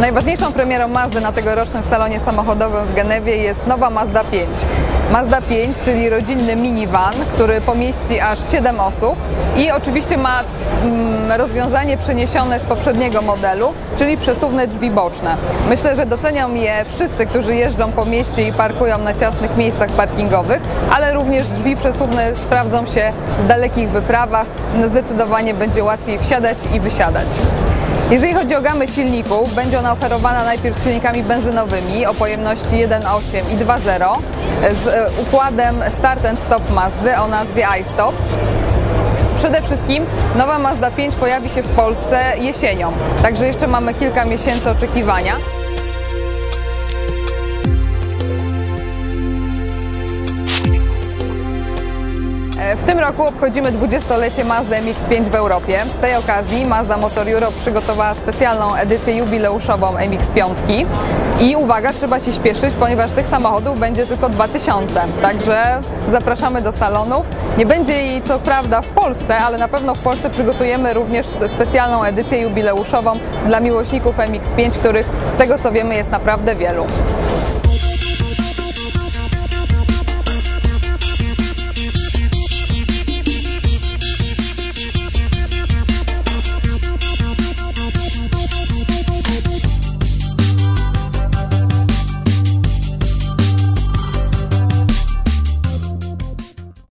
Najważniejszą premierą Mazdy na tegorocznym salonie samochodowym w Genewie jest nowa Mazda 5. Mazda 5, czyli rodzinny minivan, który pomieści aż 7 osób i oczywiście ma mm, rozwiązanie przeniesione z poprzedniego modelu, czyli przesuwne drzwi boczne. Myślę, że docenią je wszyscy, którzy jeżdżą po mieście i parkują na ciasnych miejscach parkingowych, ale również drzwi przesuwne sprawdzą się w dalekich wyprawach. Zdecydowanie będzie łatwiej wsiadać i wysiadać. Jeżeli chodzi o gamę silników, będzie ona oferowana najpierw silnikami benzynowymi o pojemności 1.8 i 2.0 z e, układem Start and Stop Mazdy o nazwie iStop. Przede wszystkim nowa Mazda 5 pojawi się w Polsce jesienią, także jeszcze mamy kilka miesięcy oczekiwania. W tym roku obchodzimy 20-lecie Mazda MX-5 w Europie. Z tej okazji Mazda Motor Europe przygotowała specjalną edycję jubileuszową MX-5. I uwaga, trzeba się śpieszyć, ponieważ tych samochodów będzie tylko 2000. Także zapraszamy do salonów. Nie będzie jej co prawda w Polsce, ale na pewno w Polsce przygotujemy również specjalną edycję jubileuszową dla miłośników MX-5, których z tego co wiemy jest naprawdę wielu.